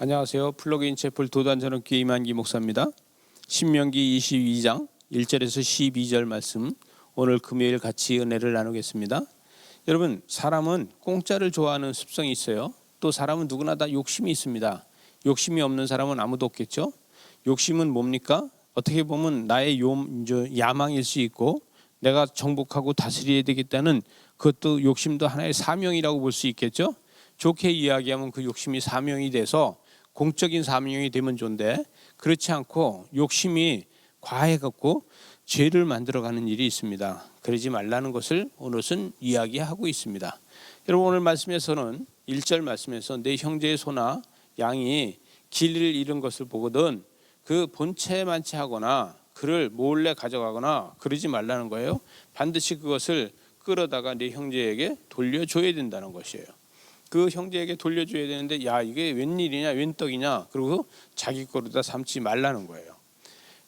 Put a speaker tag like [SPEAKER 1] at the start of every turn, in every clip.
[SPEAKER 1] 안녕하세요. 플러그인 채플 도단전업기 이만기 목사입니다. 신명기 22장 1절에서 12절 말씀 오늘 금요일 같이 은혜를 나누겠습니다. 여러분 사람은 공짜를 좋아하는 습성이 있어요. 또 사람은 누구나 다 욕심이 있습니다. 욕심이 없는 사람은 아무도 없겠죠. 욕심은 뭡니까? 어떻게 보면 나의 요, 저, 야망일 수 있고 내가 정복하고 다스려야 되겠다는 그것도 욕심도 하나의 사명이라고 볼 수 있겠죠. 좋게 이야기하면 그 욕심이 사명이 돼서 공적인 사명이 되면 좋은데 그렇지 않고 욕심이 과해갖고 죄를 만들어가는 일이 있습니다. 그러지 말라는 것을 오늘은 이야기하고 있습니다. 여러분 오늘 말씀에서는 1절 말씀에서 내 형제의 소나 양이 길을 잃은 것을 보거든 그 본체만치 하거나 그를 몰래 가져가거나 그러지 말라는 거예요. 반드시 그것을 끌어다가 내 형제에게 돌려줘야 된다는 것이에요. 그 형제에게 돌려줘야 되는데 야 이게 웬일이냐 웬떡이냐 그리고 자기 거로다 삼지 말라는 거예요.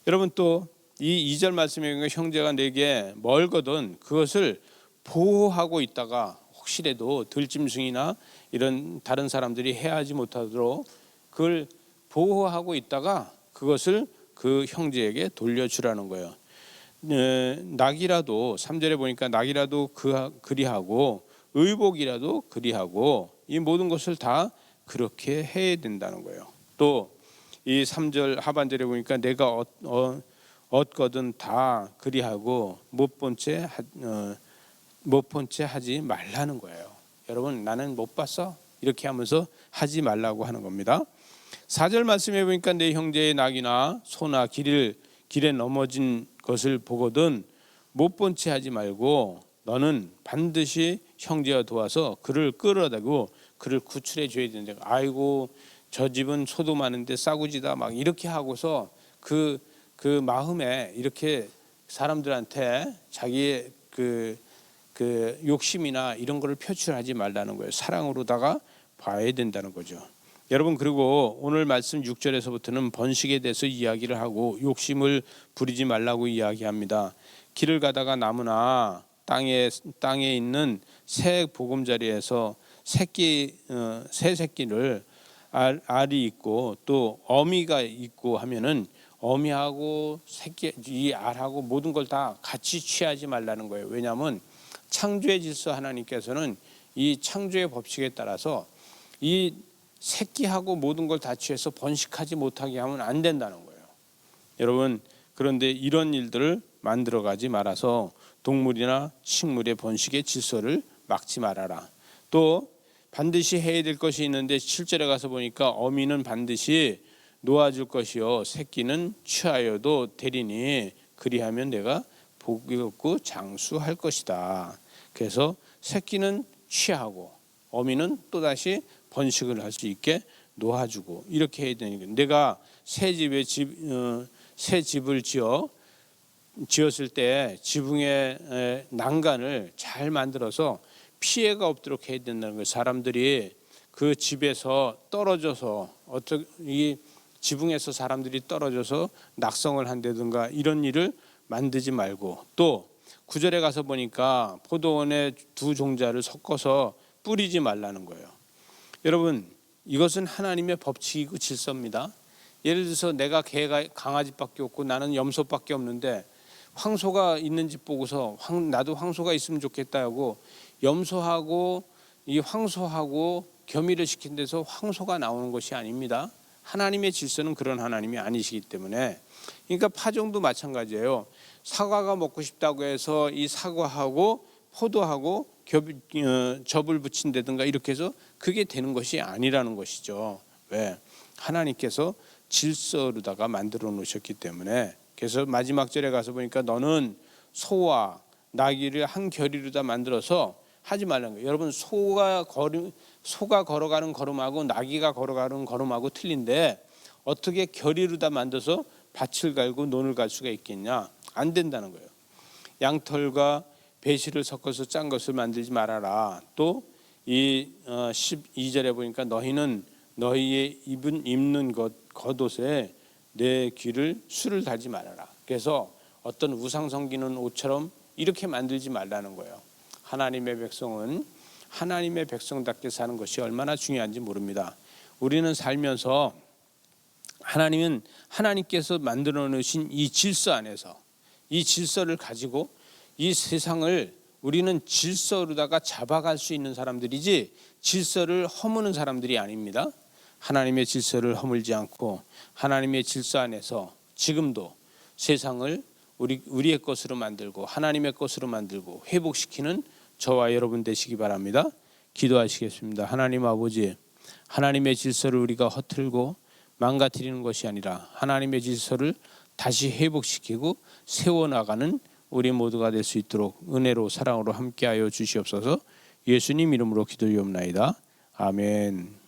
[SPEAKER 1] 여러분 또 이 2절 말씀에 보면 형제가 내게 멀거든 그것을 보호하고 있다가 혹시라도 들짐승이나 이런 다른 사람들이 해하지 못하도록 그걸 보호하고 있다가 그것을 그 형제에게 돌려주라는 거예요. 에, 낙이라도 3절에 보니까 낙이라도 그 그리하고 의복이라도 그리하고 이 모든 것을 다 그렇게 해야 된다는 거예요. 또 이 3절 하반절에 보니까 내가 얻, 어, 얻거든 다 그리하고 못 본채 어, 못본채 하지 말라는 거예요. 여러분 나는 못 봤어 이렇게 하면서 하지 말라고 하는 겁니다. 4절 말씀해 보니까 내 형제의 낙이나 소나 길을 길에 넘어진 것을 보거든 못 본 채 하지 말고 너는 반드시 형제와 도와서 그를 끌어다고 그를 구출해 줘야 되는데 아이고 저 집은 소도 많은데 싸구지다 막 이렇게 하고서 그그 마음에 이렇게 사람들한테 자기의 그, 그 욕심이나 이런 거를 표출하지 말라는 거예요. 사랑으로다가 봐야 된다는 거죠. 여러분 그리고 오늘 말씀 6절에서부터는 번식에 대해서 이야기를 하고 욕심을 부리지 말라고 이야기합니다. 길을 가다가 나무나 땅에 땅에 있는 새 보금자리에서 새끼 어, 새 새끼를 알, 알이 있고 또 어미가 있고 하면은 어미하고 새끼 이 알하고 모든 걸 다 같이 취하지 말라는 거예요. 왜냐하면 창조의 질서 하나님께서는 이 창조의 법칙에 따라서 이 새끼하고 모든 걸 다 취해서 번식하지 못하게 하면 안 된다는 거예요. 여러분 그런데 이런 일들을 만들어가지 말아서 동물이나 식물의 번식의 질서를 막지 말아라. 또 반드시 해야 될 것이 있는데 7절에 가서 보니까 어미는 반드시 놓아줄 것이요 새끼는 취하여도 되리니 그리하면 내가 복이 없고 장수할 것이다. 그래서 새끼는 취하고 어미는 또 다시 번식을 할 수 있게 놓아주고 이렇게 해야 되니까 내가 새 집에 집, 어, 새 집을 지어 지었을 때 지붕의 에, 난간을 잘 만들어서 피해가 없도록 해야 된다는 거예요. 사람들이 그 집에서 떨어져서 어떻게 이 지붕에서 사람들이 떨어져서 낙성을 한다든가 이런 일을 만들지 말고 또 구절에 가서 보니까 포도원에 두 종자를 섞어서 뿌리지 말라는 거예요. 여러분 이것은 하나님의 법칙이고 질서입니다. 예를 들어서 내가 개가 강아지밖에 없고 나는 염소밖에 없는데 황소가 있는 집 보고서 황, 나도 황소가 있으면 좋겠다 하고 염소하고 이 황소하고 겸의를 시킨 데서 황소가 나오는 것이 아닙니다. 하나님의 질서는 그런 하나님이 아니시기 때문에 그러니까 파종도 마찬가지예요. 사과가 먹고 싶다고 해서 이 사과하고 포도하고 겹, 어, 접을 붙인다든가 이렇게 해서 그게 되는 것이 아니라는 것이죠. 왜? 하나님께서 질서로다가 만들어 놓으셨기 때문에 그래서 마지막 절에 가서 보니까 너는 소와 나귀를 한 결의로다 만들어서 하지 말라는 거예요. 여러분 소가 걸음 소가 걸어가는 걸음하고 나귀가 걸어가는 걸음하고 틀린데 어떻게 결의로다 만들어서 밭을 갈고 논을 갈 수가 있겠냐? 안 된다는 거예요. 양털과 배실을 섞어서 짠 것을 만들지 말아라. 또이 12절에 보니까 너희는 너희의 입은 입는 것 겉옷에 내 귀를 술을 달지 말아라. 그래서 어떤 우상 섬기는 옷처럼 이렇게 만들지 말라는 거예요. 하나님의 백성은 하나님의 백성답게 사는 것이 얼마나 중요한지 모릅니다. 우리는 살면서 하나님은 하나님께서 만들어 놓으신 이 질서 안에서 이 질서를 가지고 이 세상을 우리는 질서로다가 잡아갈 수 있는 사람들이지 질서를 허무는 사람들이 아닙니다. 하나님의 질서를 허물지 않고 하나님의 질서 안에서 지금도 세상을 우리 우리의 것으로 만들고 하나님의 것으로 만들고 회복시키는 저와 여러분 되시기 바랍니다. 기도하시겠습니다. 하나님 아버지, 하나님의 질서를 우리가 허틀고 망가뜨리는 것이 아니라 하나님의 질서를 다시 회복시키고 세워 나가는 우리 모두가 될 수 있도록 은혜로 사랑으로 함께하여 주시옵소서. 예수님 이름으로 기도리옵나이다. 아멘.